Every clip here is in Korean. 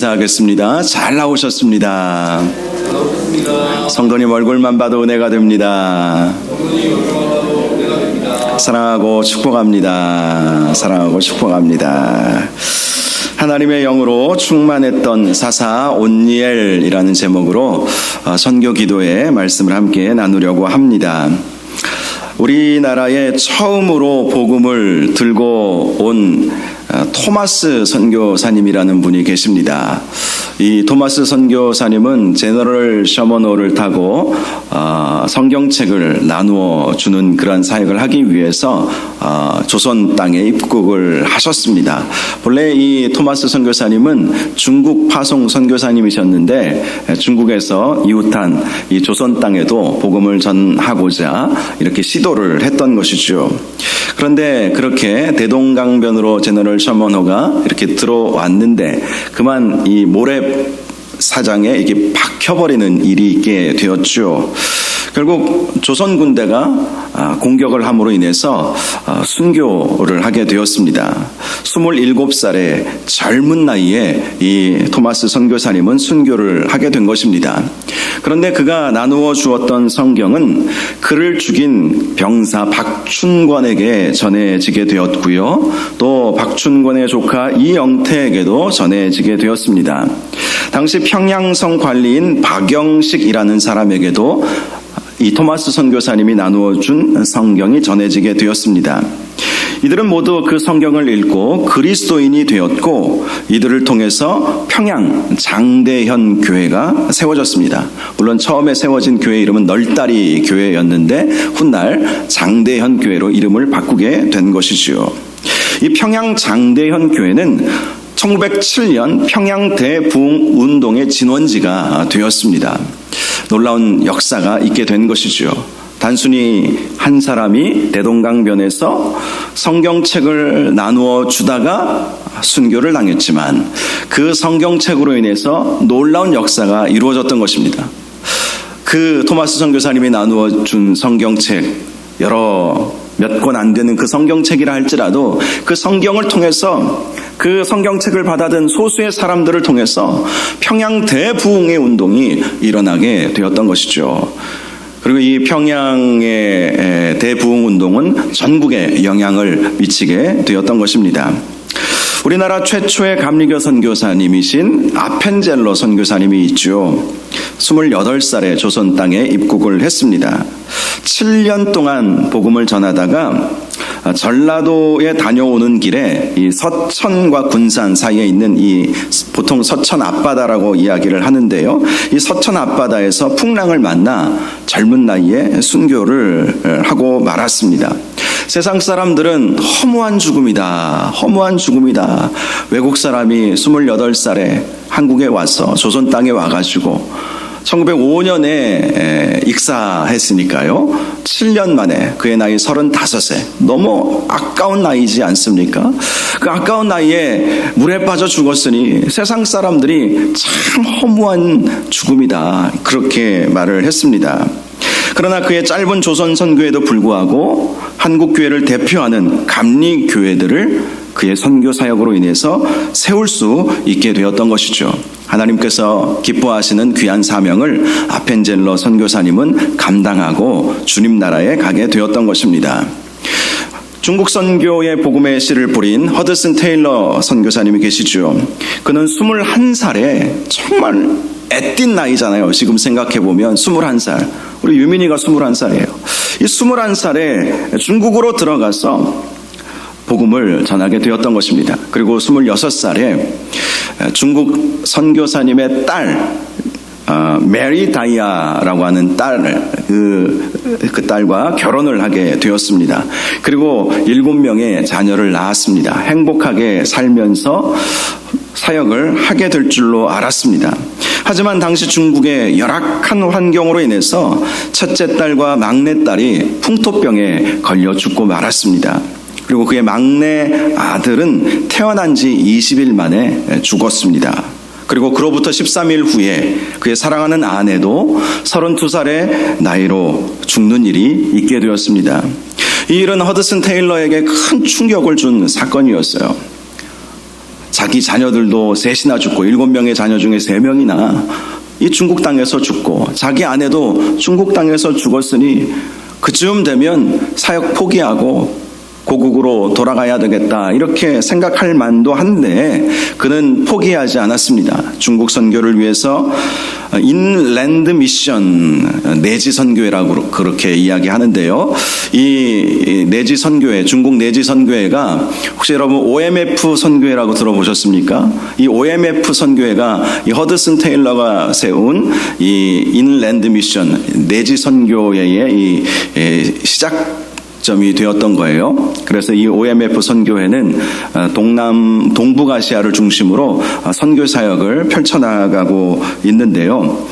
인사하겠습니다. 잘 나오셨습니다. 성도님 얼굴만 봐도 은혜가 됩니다. 사랑하고 축복합니다. 사랑하고 축복합니다. 하나님의 영으로 충만했던 사사 온니엘이라는 제목으로 어, 선교 기도의 말씀을 함께 나누려고 합니다. 우리나라에 처음으로 복음을 들고 온 어, 토마스 선교사님이라는 분이 계십니다. 이 토마스 선교사님은 제너럴 셔머노를 타고 어, 성경책을 나누어 주는 그런 사역을 하기 위해서 어, 조선 땅에 입국을 하셨습니다. 본래 이 토마스 선교사님은 중국 파송 선교사님이셨는데 중국에서 이웃한 이 조선 땅에도 복음을 전하고자 이렇게 시도를 했던 것이죠. 그런데 그렇게 대동강변으로 제너럴 셔 먼호가 이렇게 들어왔는데 그만 이 모래 사장에 이게 박혀버리는 일이 있게 되었죠. 결국 조선 군대가 아, 공격을 함으로 인해서 아, 순교를 하게 되었습니다. 27살의 젊은 나이에 이 토마스 선교사님은 순교를 하게 된 것입니다. 그런데 그가 나누어 주었던 성경은 그를 죽인 병사 박춘권에게 전해지게 되었고요. 또 박춘권의 조카 이영태에게도 전해지게 되었습니다. 당시 평양성 관리인 박영식이라는 사람에게도 이 토마스 선교사님이 나누어 준 성경이 전해지게 되었습니다. 이들은 모두 그 성경을 읽고 그리스도인이 되었고 이들을 통해서 평양 장대현 교회가 세워졌습니다. 물론 처음에 세워진 교회 이름은 널다리 교회였는데 훗날 장대현 교회로 이름을 바꾸게 된 것이지요. 이 평양 장대현 교회는 1907년 평양 대부흥 운동의 진원지가 되었습니다. 놀라운 역사가 있게 된 것이죠. 단순히 한 사람이 대동강변에서 성경책을 나누어 주다가 순교를 당했지만 그 성경책으로 인해서 놀라운 역사가 이루어졌던 것입니다. 그 토마스 선교사님이 나누어 준 성경책 여러 몇 권 안 되는 그 성경책이라 할지라도 그 성경을 통해서 그 성경책을 받아든 소수의 사람들을 통해서 평양 대부흥의 운동이 일어나게 되었던 것이죠. 그리고 이 평양의 대부흥 운동은 전국에 영향을 미치게 되었던 것입니다. 우리나라 최초의 감리교 선교사님이신 아펜젤로 선교사님이 있죠. 28살에 조선 땅에 입국을 했습니다. 7년 동안 복음을 전하다가 전라도에 다녀오는 길에 이 서천과 군산 사이에 있는 이 보통 서천 앞바다라고 이야기를 하는데요. 이 서천 앞바다에서 풍랑을 만나 젊은 나이에 순교를 하고 말았습니다. 세상 사람들은 허무한 죽음이다. 허무한 죽음이다. 외국 사람이 28살에 한국에 와서 조선 땅에 와가지고 1905년에 익사했으니까요. 7년 만에 그의 나이 35세. 너무 아까운 나이지 않습니까? 그 아까운 나이에 물에 빠져 죽었으니 세상 사람들이 참 허무한 죽음이다. 그렇게 말을 했습니다. 그러나 그의 짧은 조선 선교에도 불구하고 한국 교회를 대표하는 감리 교회들을 그의 선교 사역으로 인해서 세울 수 있게 되었던 것이죠. 하나님께서 기뻐하시는 귀한 사명을 아펜젤러 선교사님은 감당하고 주님 나라에 가게 되었던 것입니다. 중국 선교의 복음의 씨를 뿌린 허드슨 테일러 선교사님이 계시죠. 그는 21살에 정말 애띤 나이잖아요. 지금 생각해보면 21살. 우리 유민이가 21살이에요. 이 21살에 중국으로 들어가서 복음을 전하게 되었던 것입니다. 그리고 26살에 중국 선교사님의 딸, 어, 메리 다이아라고 하는 딸을, 그, 그 딸과 결혼을 하게 되었습니다. 그리고 일곱 명의 자녀를 낳았습니다. 행복하게 살면서 사역을 하게 될 줄로 알았습니다. 하지만 당시 중국의 열악한 환경으로 인해서 첫째 딸과 막내 딸이 풍토병에 걸려 죽고 말았습니다. 그리고 그의 막내 아들은 태어난 지 20일 만에 죽었습니다. 그리고 그로부터 13일 후에 그의 사랑하는 아내도 32살의 나이로 죽는 일이 있게 되었습니다. 이 일은 허드슨 테일러에게 큰 충격을 준 사건이었어요. 자기 자녀들도 셋이나 죽고 일곱 명의 자녀 중에 세 명이나 이 중국 땅에서 죽고 자기 아내도 중국 땅에서 죽었으니 그쯤 되면 사역 포기하고 고국으로 돌아가야 되겠다 이렇게 생각할 만도 한데 그는 포기하지 않았습니다. 중국 선교를 위해서 인랜드 미션 내지 선교회라고 그렇게 이야기하는데요. 이 내지 선교회 중국 내지 선교회가 혹시 여러분 OMF 선교회라고 들어보셨습니까? 이 OMF 선교회가 이 허드슨 테일러가 세운 이 인랜드 미션 내지 선교회의 이 시작 점이 되었던 거예요. 그래서 이 OMF 선교회는 어, 동남 동북아시아를 중심으로 어, 선교 사역을 펼쳐나가고 있는데요.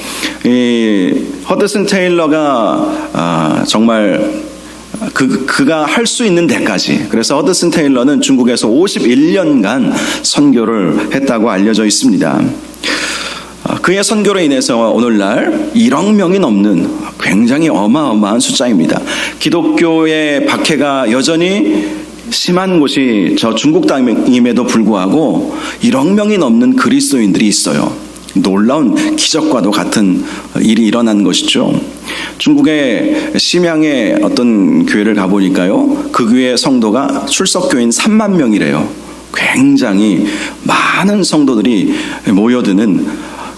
이 허드슨 테일러가 아, 정말 그, 그가 할 수 있는 데까지. 그래서 허드슨 테일러는 중국에서 51년간 선교를 했다고 알려져 있습니다. 아, 그의 선교로 인해서 오늘날 1억 명이 넘는 굉장히 어마어마한 숫자입니다. 기독교의 박해가 여전히 심한 곳이 저 중국 땅임에도 불구하고 1억 명이 넘는 그리스도인들이 있어요. 놀라운 기적과도 같은 일이 일어난 것이죠. 중국의 심양의 어떤 교회를 가보니까요. 그 교회 성도가 출석교인 3만 명이래요. 굉장히 많은 성도들이 모여드는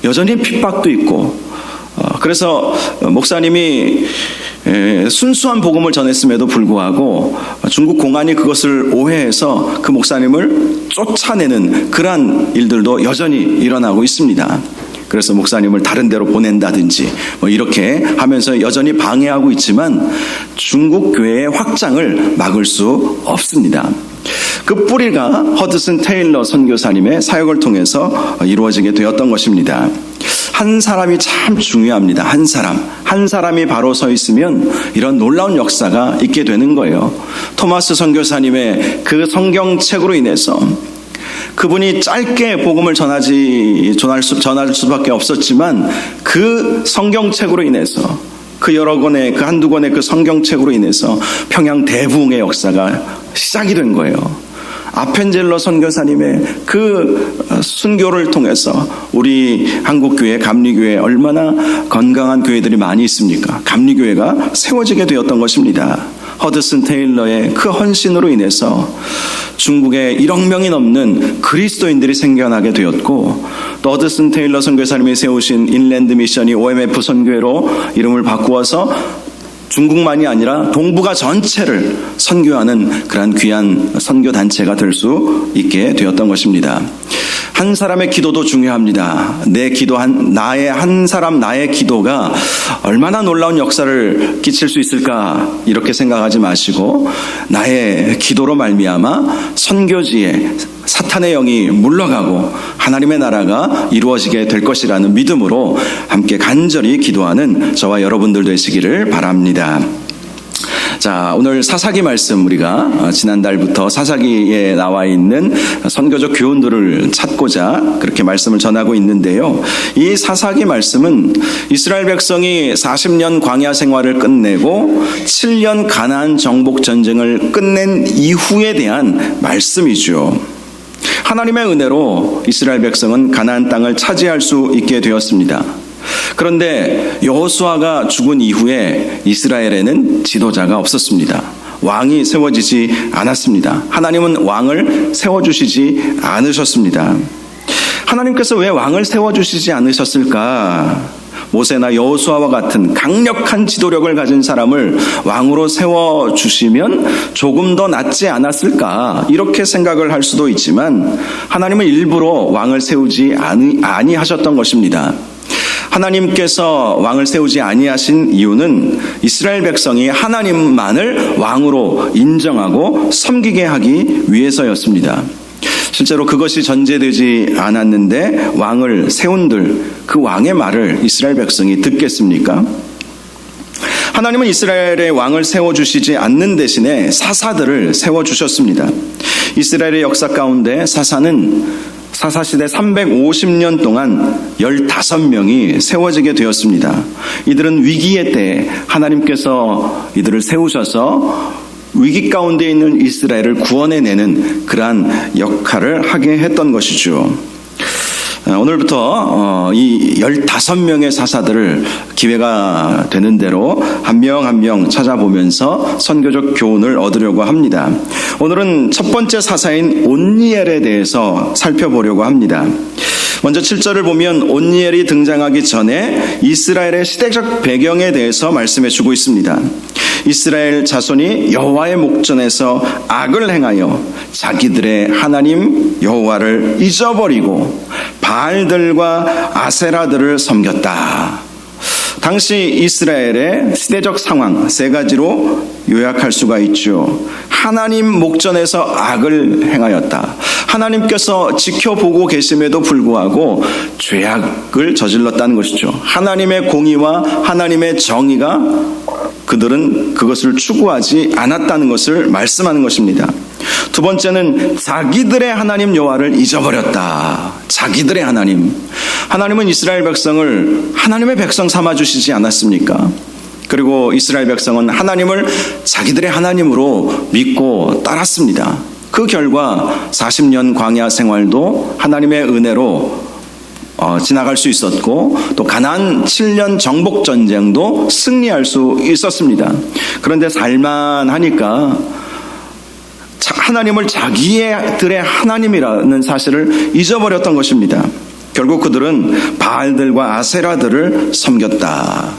여전히 핍박도 있고 어, 그래서 목사님이 순수한 복음을 전했음에도 불구하고 중국 공안이 그것을 오해해서 그 목사님을 쫓아내는 그러한 일들도 여전히 일어나고 있습니다. 그래서 목사님을 다른 데로 보낸다든지 뭐 이렇게 하면서 여전히 방해하고 있지만 중국 교회의 확장을 막을 수 없습니다. 그 뿌리가 허드슨 테일러 선교사님의 사역을 통해서 이루어지게 되었던 것입니다. 한 사람이 참 중요합니다. 한 사람. 한 사람이 바로 서 있으면 이런 놀라운 역사가 있게 되는 거예요. 토마스 선교사님의 그 성경책으로 인해서 그분이 짧게 복음을 전하지 전할 수 전할 수밖에 없었지만 그 성경책으로 인해서 그 여러 권의 그 한두 권의 그 성경책으로 인해서 평양 대부흥의 역사가 시작이 된 거예요. 아펜젤러 선교사님의 그 순교를 통해서 우리 한국교회, 감리교회 얼마나 건강한 교회들이 많이 있습니까? 감리교회가 세워지게 되었던 것입니다. 허드슨 테일러의 그 헌신으로 인해서 중국에 1억 명이 넘는 그리스도인들이 생겨나게 되었고 또 허드슨 테일러 선교사님이 세우신 인랜드 미션이 OMF 선교회로 이름을 바꾸어서 중국만이 아니라 동북아 전체를 선교하는 그러한 귀한 선교 단체가 될 수 있게 되었던 것입니다. 한 사람의 기도도 중요합니다. 내 기도 한 나의 한 사람 나의 기도가 얼마나 놀라운 역사를 끼칠 수 있을까 이렇게 생각하지 마시고 나의 기도로 말미암아 선교지에 사탄의 영이 물러가고 하나님의 나라가 이루어지게 될 것이라는 믿음으로 함께 간절히 기도하는 저와 여러분들 되시기를 바랍니다. 자, 오늘 사사기 말씀 우리가 어, 지난달부터 사사기에 나와 있는 선교적 교훈들을 찾고자 그렇게 말씀을 전하고 있는데요. 이 사사기 말씀은 이스라엘 백성이 40년 광야 생활을 끝내고 7년 가나안 정복 전쟁을 끝낸 이후에 대한 말씀이죠. 하나님의 은혜로 이스라엘 백성은 가나안 땅을 차지할 수 있게 되었습니다. 그런데 여호수아가 죽은 이후에 이스라엘에는 지도자가 없었습니다. 왕이 세워지지 않았습니다. 하나님은 왕을 세워주시지 않으셨습니다. 하나님께서 왜 왕을 세워주시지 않으셨을까? 모세나 여호수아와 같은 강력한 지도력을 가진 사람을 왕으로 세워 주시면 조금 더 낫지 않았을까 이렇게 생각을 할 수도 있지만 하나님은 일부러 왕을 세우지 아니, 아니하셨던 것입니다. 하나님께서 왕을 세우지 아니하신 이유는 이스라엘 백성이 하나님만을 왕으로 인정하고 섬기게 하기 위해서였습니다. 실제로 그것이 전제되지 않았는데 왕을 세운들 그 왕의 말을 이스라엘 백성이 듣겠습니까? 하나님은 이스라엘의 왕을 세워주시지 않는 대신에 사사들을 세워주셨습니다. 이스라엘의 역사 가운데 사사는 사사시대 350년 동안 15명이 세워지게 되었습니다. 이들은 위기의 때 하나님께서 이들을 세우셔서 위기 가운데 있는 이스라엘을 구원해내는 그러한 역할을 하게 했던 것이죠. 어, 오늘부터 어, 이 15명의 사사들을 기회가 되는 대로 한 명 한 명 찾아보면서 선교적 교훈을 얻으려고 합니다. 오늘은 첫 번째 사사인 온니엘에 대해서 살펴보려고 합니다. 먼저 7절을 보면 온니엘이 등장하기 전에 이스라엘의 시대적 배경에 대해서 말씀해 주고 있습니다. 이스라엘 자손이 여호와의 목전에서 악을 행하여 자기들의 하나님 여호와를 잊어버리고 바알들과 아세라들을 섬겼다. 당시 이스라엘의 시대적 상황 세 가지로 요약할 수가 있죠. 하나님 목전에서 악을 행하였다. 하나님께서 지켜보고 계심에도 불구하고 죄악을 저질렀다는 것이죠. 하나님의 공의와 하나님의 정의가 그들은 그것을 추구하지 않았다는 것을 말씀하는 것입니다. 두 번째는 자기들의 하나님 여호와를 잊어버렸다. 자기들의 하나님. 하나님은 이스라엘 백성을 하나님의 백성 삼아 주시지 않았습니까? 그리고 이스라엘 백성은 하나님을 자기들의 하나님으로 믿고 따랐습니다. 그 결과 40년 광야 생활도 하나님의 은혜로 어, 지나갈 수 있었고 또 가난 7년 정복 전쟁도 승리할 수 있었습니다. 그런데 살만하니까 하나님을 자기들의 하나님이라는 사실을 잊어버렸던 것입니다. 결국 그들은 바알들과 아세라들을 섬겼다.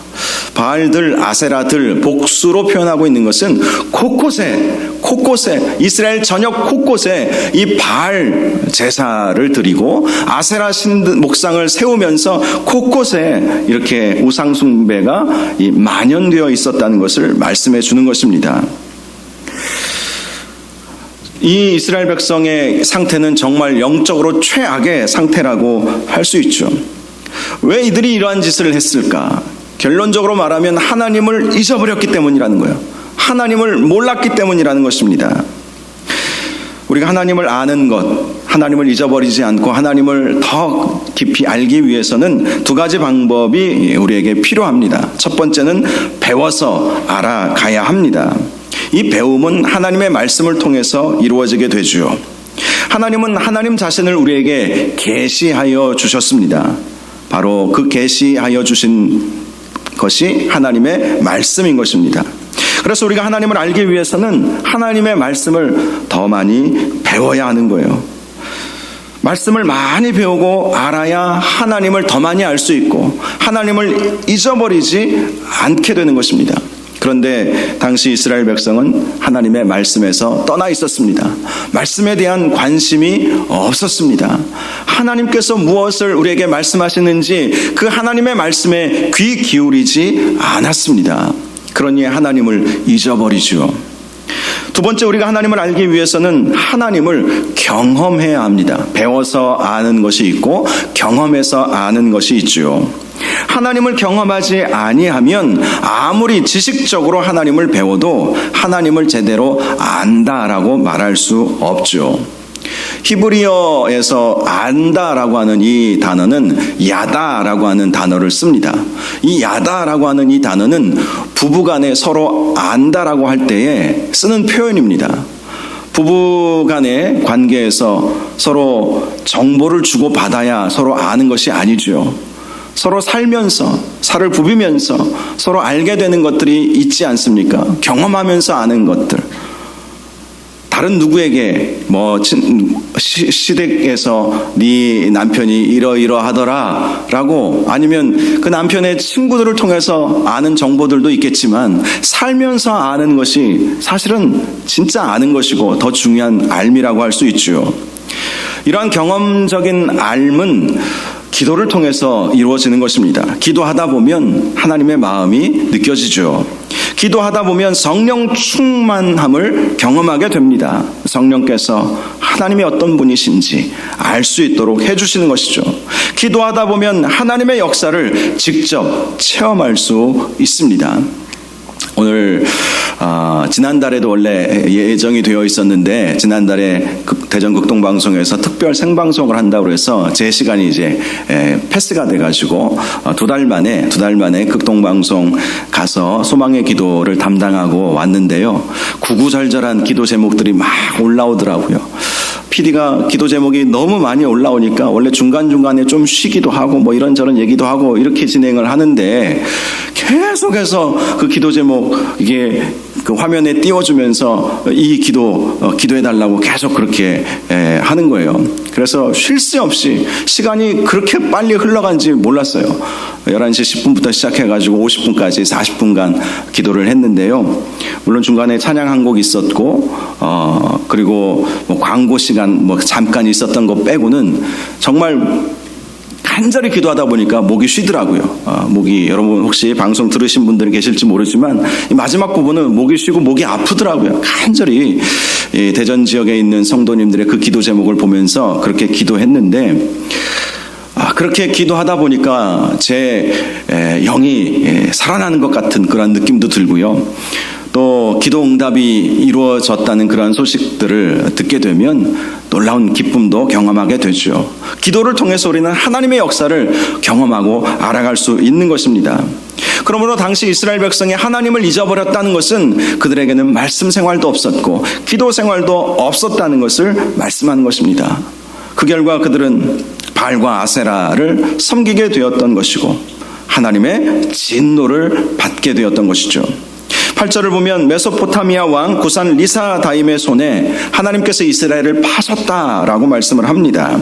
바알들, 아세라들 복수로 표현하고 있는 것은 곳곳에 곳곳에 이스라엘 전역 곳곳에 이 바알 제사를 드리고 아세라 신 목상을 세우면서 곳곳에 이렇게 우상 숭배가 만연되어 있었다는 것을 말씀해 주는 것입니다. 이 이스라엘 백성의 상태는 정말 영적으로 최악의 상태라고 할 수 있죠. 왜 이들이 이러한 짓을 했을까? 결론적으로 말하면 하나님을 잊어버렸기 때문이라는 거예요. 하나님을 몰랐기 때문이라는 것입니다. 우리가 하나님을 아는 것, 하나님을 잊어버리지 않고 하나님을 더 깊이 알기 위해서는 두 가지 방법이 우리에게 필요합니다. 첫 번째는 배워서 알아가야 합니다. 이 배움은 하나님의 말씀을 통해서 이루어지게 되죠. 하나님은 하나님 자신을 우리에게 계시하여 주셨습니다. 바로 그 계시하여 주신 것이 하나님의 말씀인 것입니다. 그래서 우리가 하나님을 알기 위해서는 하나님의 말씀을 더 많이 배워야 하는 거예요. 말씀을 많이 배우고 알아야 하나님을 더 많이 알 수 있고 하나님을 잊어버리지 않게 되는 것입니다. 그런데 당시 이스라엘 백성은 하나님의 말씀에서 떠나 있었습니다. 말씀에 대한 관심이 없었습니다. 하나님께서 무엇을 우리에게 말씀하시는지 그 하나님의 말씀에 귀 기울이지 않았습니다. 그러니 하나님을 잊어버리죠. 두 번째 우리가 하나님을 알기 위해서는 하나님을 경험해야 합니다. 배워서 아는 것이 있고 경험해서 아는 것이 있죠. 하나님을 경험하지 아니하면 아무리 지식적으로 하나님을 배워도 하나님을 제대로 안다라고 말할 수 없죠. 히브리어에서 안다라고 하는 이 단어는 야다라고 하는 단어를 씁니다. 이 야다라고 하는 이 단어는 부부간에 서로 안다라고 할 때에 쓰는 표현입니다. 부부간의 관계에서 서로 정보를 주고 받아야 서로 아는 것이 아니죠. 서로 살면서 살을 부비면서 서로 알게 되는 것들이 있지 않습니까? 경험하면서 아는 것들. 다른 누구에게 뭐 시댁에서 네 남편이 이러이러하더라라고 아니면 그 남편의 친구들을 통해서 아는 정보들도 있겠지만 살면서 아는 것이 사실은 진짜 아는 것이고 더 중요한 알미라고 할 수 있죠. 이러한 경험적인 알은 기도를 통해서 이루어지는 것입니다. 기도하다 보면 하나님의 마음이 느껴지죠. 기도하다 보면 성령 충만함을 경험하게 됩니다. 성령께서 하나님의 어떤 분이신지 알 수 있도록 해주시는 것이죠. 기도하다 보면 하나님의 역사를 직접 체험할 수 있습니다. 오늘 어, 지난달에도 원래 예정이 되어 있었는데 지난달에 대전 극동 방송에서 특 특별 생방송을 한다고 해서 제 시간이 이제 에, 패스가 돼가지고 어, 두달 만에 두 달 만에 극동방송 가서 소망의 기도를 담당하고 왔는데요. 구구절절한 기도 제목들이 막 올라오더라고요. PD가 기도 제목이 너무 많이 올라오니까 원래 중간중간에 좀 쉬기도 하고 뭐 이런저런 얘기도 하고 이렇게 진행을 하는데 계속해서 그 기도 제목 이게 그 화면에 띄워주면서 이 기도 어, 기도해달라고 계속 그렇게 에, 하는 거예요. 그래서 쉴 새 없이 시간이 그렇게 빨리 흘러간지 몰랐어요. 11시 10분부터 시작해가지고 50분까지 40분간 기도를 했는데요. 물론 중간에 찬양 한 곡 있었고, 어, 그리고 뭐 광고 시간 뭐 잠깐 있었던 거 빼고는 정말 간절히 기도하다 보니까 목이 쉬더라고요. 아, 목이 여러분 혹시 방송 들으신 분들이 계실지 모르지만 이 마지막 부분은 목이 쉬고 목이 아프더라고요. 간절히 이 대전 지역에 있는 성도님들의 그 기도 제목을 보면서 그렇게 기도했는데 아, 그렇게 기도하다 보니까 제 에, 영이 에, 살아나는 것 같은 그런 느낌도 들고요. 또 기도 응답이 이루어졌다는 그런 소식들을 듣게 되면 놀라운 기쁨도 경험하게 되죠. 기도를 통해서 우리는 하나님의 역사를 경험하고 알아갈 수 있는 것입니다. 그러므로 당시 이스라엘 백성이 하나님을 잊어버렸다는 것은 그들에게는 말씀 생활도 없었고 기도 생활도 없었다는 것을 말씀하는 것입니다. 그 결과 그들은 발과 아세라를 섬기게 되었던 것이고 하나님의 진노를 받게 되었던 것이죠. 8절을 보면 메소포타미아 왕 구산 리사다임의 손에 하나님께서 이스라엘을 파셨다라고 말씀을 합니다.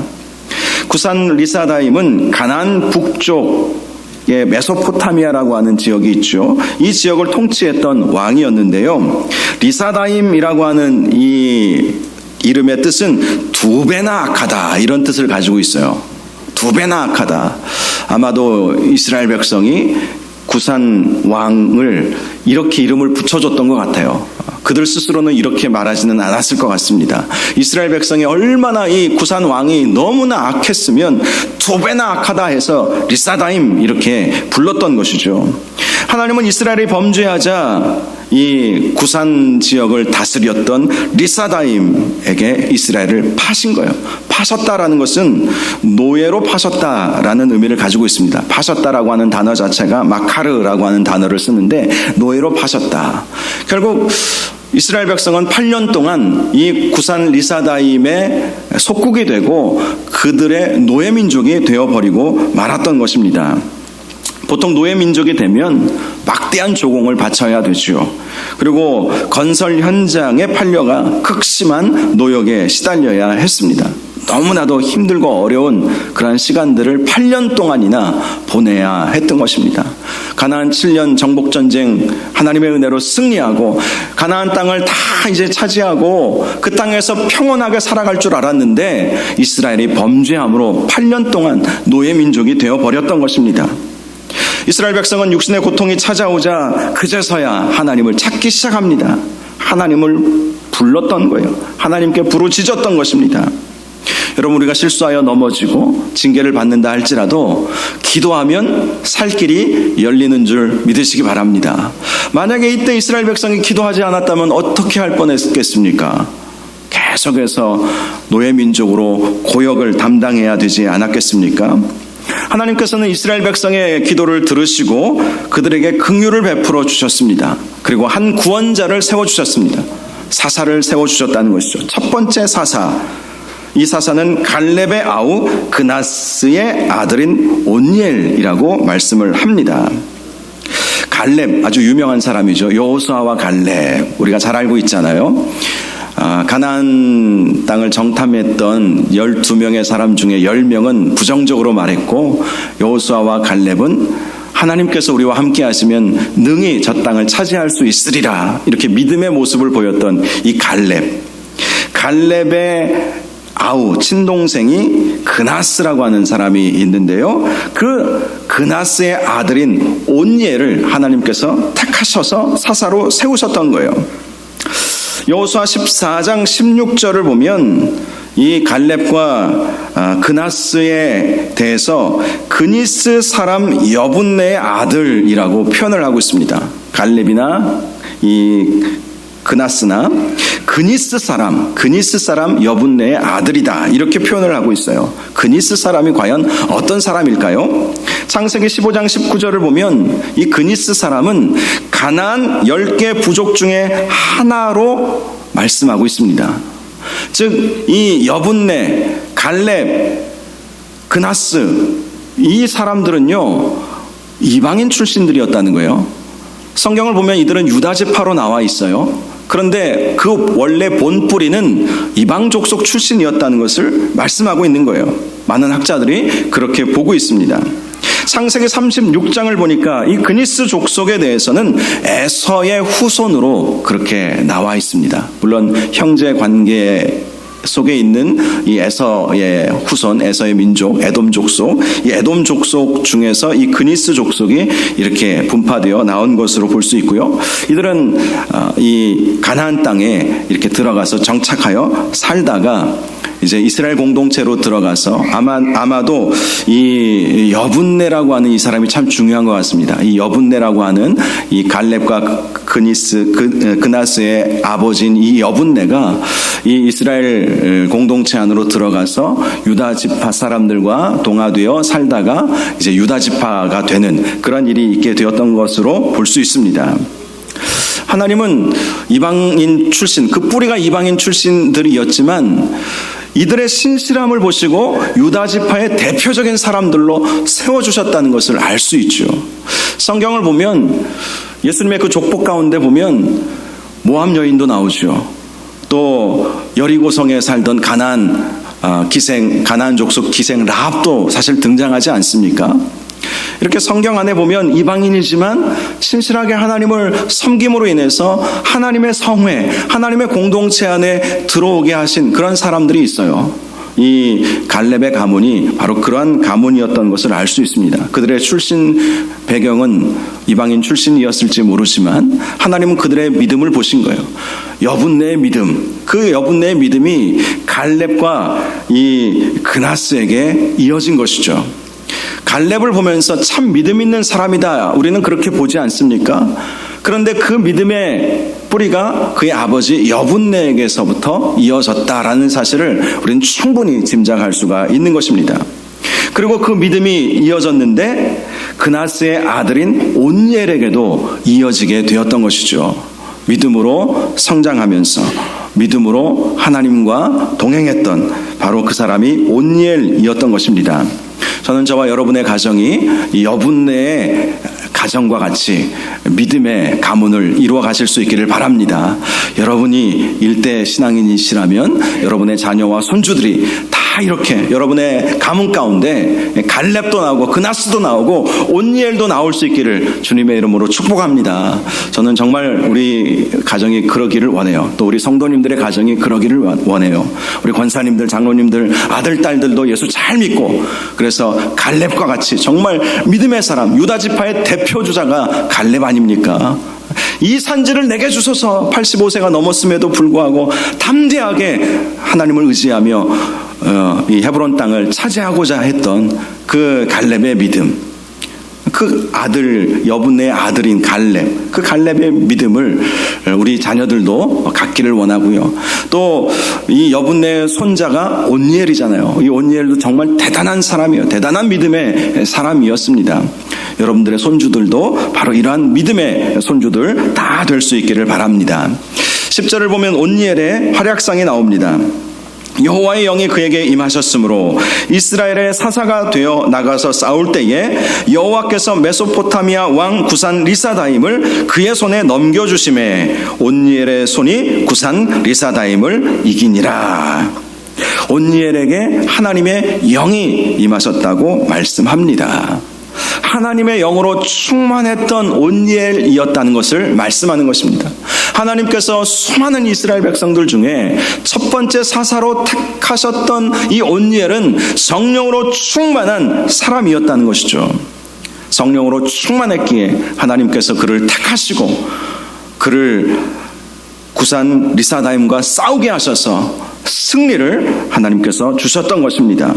구산 리사다임은 가나안 북쪽 의 메소포타미아라고 하는 지역이 있죠. 이 지역을 통치했던 왕이었는데요. 리사다임이라고 하는 이 이름의 뜻은 두 배나 악하다 이런 뜻을 가지고 있어요. 두 배나 악하다. 아마도 이스라엘 백성이 구산 왕을 이렇게 이름을 붙여줬던 것 같아요. 그들 스스로는 이렇게 말하지는 않았을 것 같습니다. 이스라엘 백성이 얼마나 이 구산 왕이 너무나 악했으면 두 배나 악하다 해서 리사다임 이렇게 불렀던 것이죠. 하나님은 이스라엘이 범죄하자 이 구산 지역을 다스렸던 리사다임에게 이스라엘을 파신 거예요. 파셨다라는 것은 노예로 파셨다라는 의미를 가지고 있습니다. 파셨다라고 하는 단어 자체가 마카르라고 하는 단어를 쓰는데 노예로 파셨다. 결국 이스라엘 백성은 8년 동안 이 구산 리사다임의 속국이 되고 그들의 노예 민족이 되어 버리고 말았던 것입니다. 보통 노예 민족이 되면 막대한 조공을 바쳐야 되죠. 그리고 건설 현장에 팔려가 극심한 노역에 시달려야 했습니다. 너무나도 힘들고 어려운 그러한 시간들을 8년 동안이나 보내야 했던 것입니다. 가나안 7년 정복 전쟁 하나님의 은혜로 승리하고 가나안 땅을 다 이제 차지하고 그 땅에서 평온하게 살아갈 줄 알았는데 이스라엘이 범죄함으로 8년 동안 노예 민족이 되어 버렸던 것입니다. 이스라엘 백성은 육신의 고통이 찾아오자 그제서야 하나님을 찾기 시작합니다. 하나님을 불렀던 거예요. 하나님께 부르짖었던 것입니다. 여러분 우리가 실수하여 넘어지고 징계를 받는다 할지라도 기도하면 살 길이 열리는 줄 믿으시기 바랍니다. 만약에 이때 이스라엘 백성이 기도하지 않았다면 어떻게 할 뻔했겠습니까? 계속해서 노예 민족으로 고역을 담당해야 되지 않았겠습니까? 하나님께서는 이스라엘 백성의 기도를 들으시고 그들에게 긍휼을 베풀어 주셨습니다. 그리고 한 구원자를 세워 주셨습니다. 사사를 세워 주셨다는 것이죠. 첫 번째 사사 이 사사는 갈렙의 아우 그나스의 아들인 온니엘이라고 말씀을 합니다. 갈렙 아주 유명한 사람이죠. 여호수아와 갈렙 우리가 잘 알고 있잖아요. 아, 가나안 땅을 정탐했던 12명의 사람 중에 10명은 부정적으로 말했고 여호수아와 갈렙은 하나님께서 우리와 함께 하시면 능히 저 땅을 차지할 수 있으리라 이렇게 믿음의 모습을 보였던 이 갈렙 갈렙의 아우 친동생이 그나스라고 하는 사람이 있는데요. 그 그나스의 아들인 온예를 하나님께서 택하셔서 사사로 세우셨던 거예요. 여호수아 14장 16절을 보면 이 갈렙과 그나스에 대해서 그니스 사람 여분네의 아들이라고 표현을 하고 있습니다. 갈렙이나 이 그나스나 그니스 사람, 그니스 사람 여분네의 아들이다. 이렇게 표현을 하고 있어요. 그니스 사람이 과연 어떤 사람일까요? 창세기 15장 19절을 보면 이 그니스 사람은 가나안 10개 부족 중에 하나로 말씀하고 있습니다. 즉, 이 여분네, 갈렙, 그나스, 이 사람들은요, 이방인 출신들이었다는 거예요. 성경을 보면 이들은 유다 지파로 나와 있어요. 그런데 그 원래 본 뿌리는 이방 족속 출신이었다는 것을 말씀하고 있는 거예요. 많은 학자들이 그렇게 보고 있습니다. 창세기 36장을 보니까 이 그니스 족속에 대해서는 에서의 후손으로 그렇게 나와 있습니다. 물론 형제 관계 속에 있는 이 에서의 후손, 에서의 민족, 에돔 족속, 이 에돔 족속 중에서 이 그니스 족속이 이렇게 분파되어 나온 것으로 볼 수 있고요. 이들은 어, 이 가나안 땅에 이렇게 들어가서 정착하여 살다가 이제 이스라엘 공동체로 들어가서 아마 아마도 이 여분네라고 하는 이 사람이 참 중요한 것 같습니다. 이 여분네라고 하는 이 갈렙과 그니스 그, 그나스의 아버지인 이 여분네가 이 이스라엘 공동체 안으로 들어가서 유다 지파 사람들과 동화되어 살다가 이제 유다 지파가 되는 그런 일이 있게 되었던 것으로 볼 수 있습니다. 하나님은 이방인 출신, 그 뿌리가 이방인 출신들이었지만 이들의 신실함을 보시고 유다 지파의 대표적인 사람들로 세워 주셨다는 것을 알 수 있죠. 성경을 보면 예수님의 그 족복 가운데 보면 모함 여인도 나오죠. 또 여리고성에 살던 가난 기생 가난 족속 기생 라합도 사실 등장하지 않습니까? 이렇게 성경 안에 보면 이방인이지만 신실하게 하나님을 섬김으로 인해서 하나님의 성회, 하나님의 공동체 안에 들어오게 하신 그런 사람들이 있어요. 이 갈렙의 가문이 바로 그러한 가문이었던 것을 알 수 있습니다. 그들의 출신 배경은 이방인 출신이었을지 모르지만 하나님은 그들의 믿음을 보신 거예요. 여분네의 믿음, 그 여분네의 믿음이 갈렙과 이 그나스에게 이어진 것이죠. 갈렙을 보면서 참 믿음 있는 사람이다. 우리는 그렇게 보지 않습니까? 그런데 그 믿음의 뿌리가 그의 아버지 여분네에게서부터 이어졌다라는 사실을 우리는 충분히 짐작할 수가 있는 것입니다. 그리고 그 믿음이 이어졌는데 그나스의 아들인 온니엘에게도 이어지게 되었던 것이죠. 믿음으로 성장하면서 믿음으로 하나님과 동행했던 바로 그 사람이 온니엘이었던 것입니다. 저는 저와 여러분의 가정이 이 여분네의 가정과 같이 믿음의 가문을 이루어 가실 수 있기를 바랍니다. 여러분이 일대 신앙인이시라면 여러분의 자녀와 손주들이 다 이렇게 여러분의 가문 가운데 갈렙도 나오고 그나스도 나오고 온니엘도 나올 수 있기를 주님의 이름으로 축복합니다. 저는 정말 우리 가정이 그러기를 원해요. 또 우리 성도님들의 가정이 그러기를 원해요. 우리 권사님들, 장로님들, 아들, 딸들도 예수 잘 믿고 그래서 갈렙과 같이 정말 믿음의 사람, 유다 지파의 대표 주자가 갈렙 아닙니까? 이 산지를 내게 주소서 85세가 넘었음에도 불구하고 담대하게 하나님을 의지하며 어, 이 헤브론 땅을 차지하고자 했던 그 갈렙의 믿음, 그 아들 여분의 아들인 갈렙, 그 갈렙의 믿음을 우리 자녀들도 갖기를 원하고요. 또 이 여분의 손자가 온니엘이잖아요. 이 온니엘도 정말 대단한 사람이요, 대단한 믿음의 사람이었습니다. 여러분들의 손주들도 바로 이러한 믿음의 손주들 다 될 수 있기를 바랍니다. 10절을 보면 온니엘의 활약상이 나옵니다. 여호와의 영이 그에게 임하셨으므로 이스라엘의 사사가 되어 나가서 싸울 때에 여호와께서 메소포타미아 왕 구산 리사다임을 그의 손에 넘겨 주심에 온니엘의 손이 구산 리사다임을 이기니라. 온니엘에게 하나님의 영이 임하셨다고 말씀합니다. 하나님의 영으로 충만했던 온니엘이었다는 것을 말씀하는 것입니다. 하나님께서 수많은 이스라엘 백성들 중에 첫 번째 사사로 택하셨던 이 온니엘은 성령으로 충만한 사람이었다는 것이죠. 성령으로 충만했기에 하나님께서 그를 택하시고 그를 구산 리사다임과 싸우게 하셔서 승리를 하나님께서 주셨던 것입니다.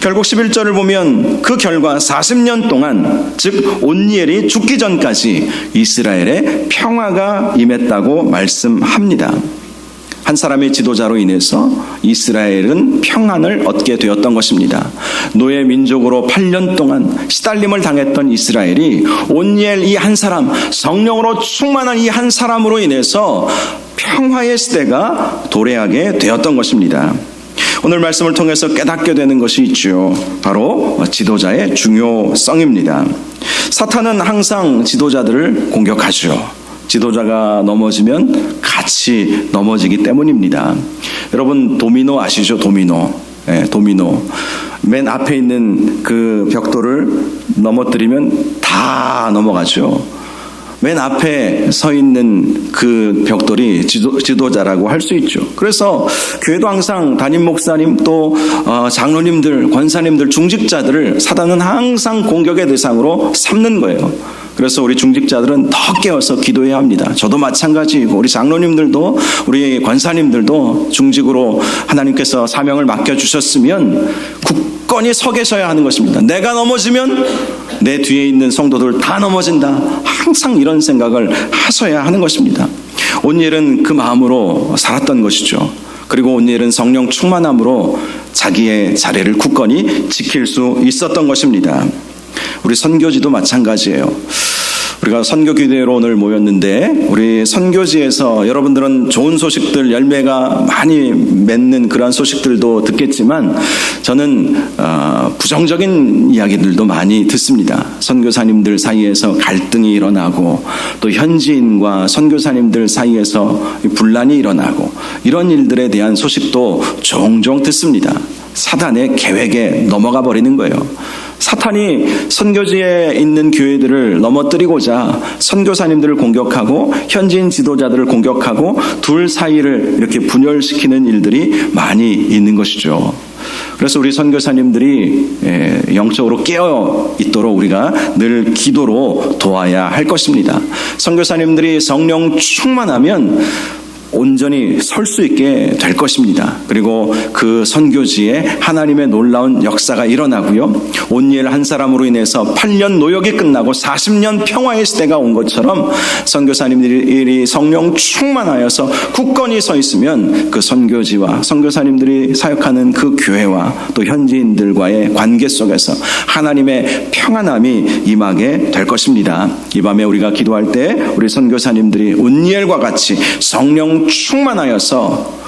결국 11절을 보면 그 결과 40년 동안 즉 온니엘이 죽기 전까지 이스라엘에 평화가 임했다고 말씀합니다. 한 사람의 지도자로 인해서 이스라엘은 평안을 얻게 되었던 것입니다. 노예 민족으로 8년 동안 시달림을 당했던 이스라엘이 온니엘 이 한 사람, 성령으로 충만한 이 한 사람으로 인해서 평화의 시대가 도래하게 되었던 것입니다. 오늘 말씀을 통해서 깨닫게 되는 것이 있죠. 바로 지도자의 중요성입니다. 사탄은 항상 지도자들을 공격하죠. 지도자가 넘어지면 같이 넘어지기 때문입니다. 여러분 도미노 아시죠? 도미노. 예, 도미노. 맨 앞에 있는 그 벽돌을 넘어뜨리면 다 넘어가죠. 맨 앞에 서 있는 그 벽돌이 지도, 지도자라고 할 수 있죠. 그래서 교회도 항상 담임 목사님 또 어, 장로님들, 권사님들, 중직자들을 사단은 항상 공격의 대상으로 삼는 거예요. 그래서 우리 중직자들은 더 깨어서 기도해야 합니다. 저도 마찬가지이고 우리 장로님들도 우리 권사님들도 중직으로 하나님께서 사명을 맡겨 주셨으면 굳건히 서 계셔야 하는 것입니다. 내가 넘어지면 내 뒤에 있는 성도들 다 넘어진다. 항상 이런 생각을 하셔야 하는 것입니다. 온일은 그 마음으로 살았던 것이죠. 그리고 온일은 성령 충만함으로 자기의 자리를 굳건히 지킬 수 있었던 것입니다. 우리 선교지도 마찬가지예요. 우리가 선교 기대로 오늘 모였는데 우리 선교지에서 여러분들은 좋은 소식들 열매가 많이 맺는 그러한 소식들도 듣겠지만 저는 어, 부정적인 이야기들도 많이 듣습니다. 선교사님들 사이에서 갈등이 일어나고 또 현지인과 선교사님들 사이에서 분란이 일어나고 이런 일들에 대한 소식도 종종 듣습니다. 사단의 계획에 넘어가 버리는 거예요. 사탄이 선교지에 있는 교회들을 넘어뜨리고자 선교사님들을 공격하고 현지인 지도자들을 공격하고 둘 사이를 이렇게 분열시키는 일들이 많이 있는 것이죠. 그래서 우리 선교사님들이 예, 영적으로 깨어 있도록 우리가 늘 기도로 도와야 할 것입니다. 선교사님들이 성령 충만하면 온전히 설 수 있게 될 것입니다. 그리고 그 선교지에 하나님의 놀라운 역사가 일어나고요. 온니엘 한 사람으로 인해서 8년 노역이 끝나고 40년 평화의 시대가 온 것처럼 선교사님들이 성령 충만하여서 굳건히 서 있으면 그 선교지와 선교사님들이 사역하는 그 교회와 또 현지인들과의 관계 속에서 하나님의 평안함이 임하게 될 것입니다. 이 밤에 우리가 기도할 때 우리 선교사님들이 온니엘과 같이 성령 충만하여서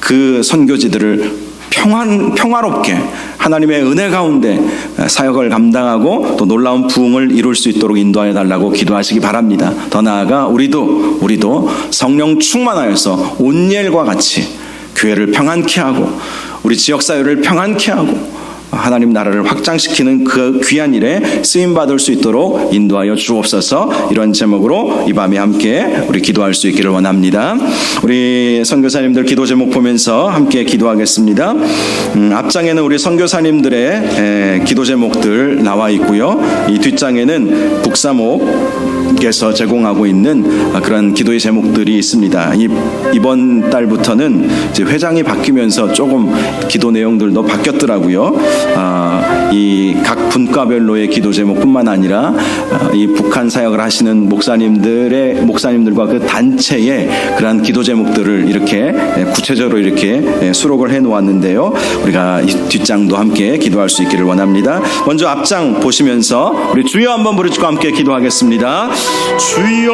그 선교지들을 평안, 평화롭게 하나님의 은혜 가운데 사역을 감당하고 또 놀라운 부흥을 이룰 수 있도록 인도하여 달라고 기도하시기 바랍니다. 더 나아가 우리도, 우리도 성령 충만하여서 온니엘과 같이 교회를 평안케 하고 우리 지역 사회를 평안케 하고 하나님 나라를 확장시키는 그 귀한 일에 쓰임 받을 수 있도록 인도하여 주옵소서. 이런 제목으로 이 밤에 함께 우리 기도할 수 있기를 원합니다. 우리 선교사님들 기도 제목 보면서 함께 기도하겠습니다. 음, 앞장에는 우리 선교사님들의 에, 기도 제목들 나와 있고요. 이 뒷장에는 북사목 께서 제공하고 있는 그런 기도의 제목들이 있습니다. 이, 이번 달부터는 회장이 바뀌면서 조금 기도 내용들도 바뀌었더라고요. 아, 이각 분과별로의 기도 제목뿐만 아니라 아, 이 북한 사역을 하시는 목사님들의 목사님들과 그 단체의 그러한 기도 제목들을 이렇게 구체적으로 이렇게 수록을 해 놓았는데요. 우리가 이 뒷장도 함께 기도할 수 있기를 원합니다. 먼저 앞장 보시면서 우리 주여 한번 부르짖고 함께 기도하겠습니다. 주여.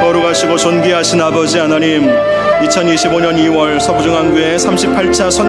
거룩하시고 존귀하신 아버지 하나님 2025년 2월 서부중앙교회 38차 선